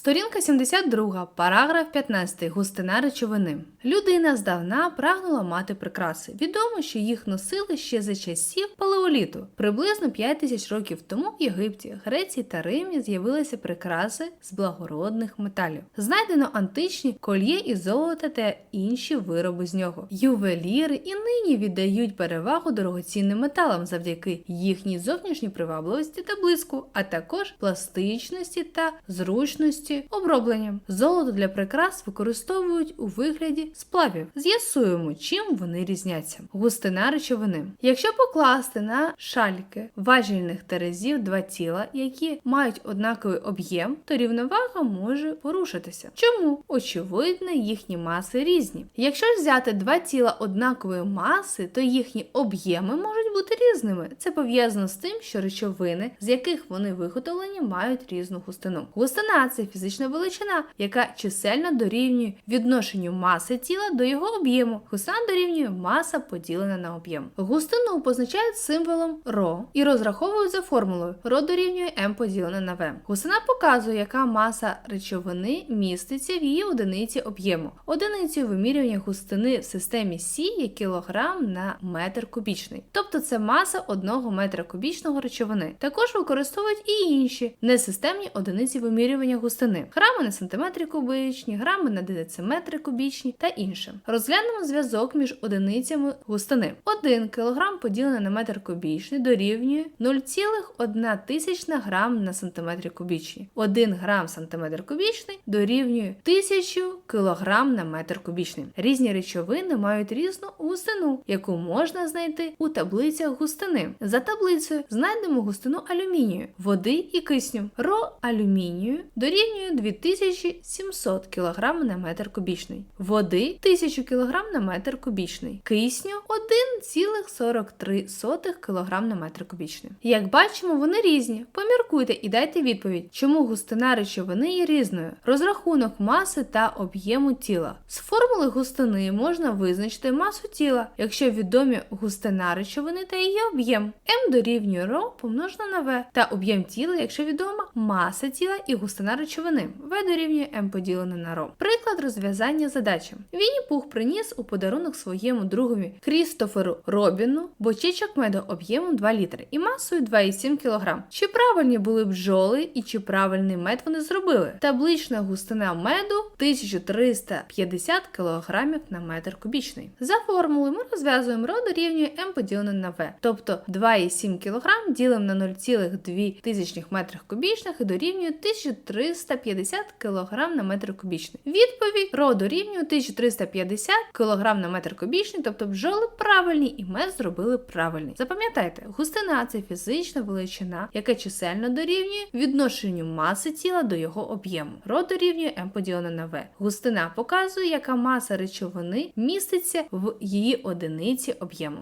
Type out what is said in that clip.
Сторінка 72, параграф 15. Густина речовини. Людина здавна прагнула мати прикраси. Відомо, що їх носили ще за часів палеоліту. Приблизно 5 тисяч років тому в Єгипті, Греції та Римі з'явилися прикраси з благородних металів. Знайдено античні кольє із золота та інші вироби з нього. Ювеліри і нині віддають перевагу дорогоцінним металам завдяки їхній зовнішній привабливості та блиску, а також пластичності та зручності оброблення. Золото для прикрас використовують у вигляді сплавів. З'ясуємо, чим вони різняться. Густина речовини. Якщо покласти на шальки важільних терезів два тіла, які мають однаковий об'єм, то рівновага може порушитися. Чому? Очевидно, їхні маси різні. Якщо взяти два тіла однакової маси, то їхні об'єми можуть бути різними. Це пов'язано з тим, що речовини, з яких вони виготовлені, мають різну густину. Густина це фізична величина, яка чисельно дорівнює відношенню маси тіла до його об'єму. Густина дорівнює маса поділена на об'єм. Густину позначають символом ρ і розраховують за формулою ρ дорівнює m поділене на v. Густина показує, яка маса речовини міститься в її одиниці об'єму. Одиницею вимірювання густини в системі Сі є кілограм на метр кубічний, тобто це маса одного метра кубічного речовини. Також використовують і інші несистемні одиниці вимірювання густини: грами на сантиметри кубічні, грами на дециметри кубічні та інше. Розглянемо зв'язок між одиницями густини. 1 кг поділене на метр кубічний дорівнює 0,1 тисячна грам на сантиметри кубічні. 1 грам сантиметр кубічний дорівнює 1000 кг на метр кубічний. Різні речовини мають різну густину, яку можна знайти у таблицях густини. За таблицею знайдемо густину алюмінію, води і кисню. Ро алюмінію дорівнює 2700 кг на метр кубічний, води 1000 кг на метр кубічний, кисню 1,43 кг на метр кубічний. Як бачимо, вони різні. Поміркуйте і дайте відповідь, чому густина речовини є різною. Розрахунок маси та об'єму тіла. З формули густини можна визначити масу тіла, якщо відомі густина речовини та її об'єм. М дорівнює ρ помножено на В та об'єм тіла, якщо відома маса тіла і густина речовини. В дорівнює М поділене на ρ. Приклад розв'язання задачі. Вінні Пух приніс у подарунок своєму другові Крістоферу Робіну бочечок меду об'ємом 2 літри і масою 2,7 кг. Чи правильні були бджоли і чи правильний мед вони зробили? Таблична густина меду 1350 кг на метр кубічний. За формулою ми розв'язуємо ρ дорівнює М поділене на в. Тобто 2,7 кг ділимо на 0,2 тисячних метрах кубічних і дорівнює 1350 кг на метр кубічний. Відповідь ро дорівнює 1350 кг на метр кубічний, тобто бджоли правильні і мед зробили правильний. Запам'ятайте, густина це фізична величина, яка чисельно дорівнює відношенню маси тіла до його об'єму. Ро дорівнює М поділене на В. Густина показує, яка маса речовини міститься в її одиниці об'єму.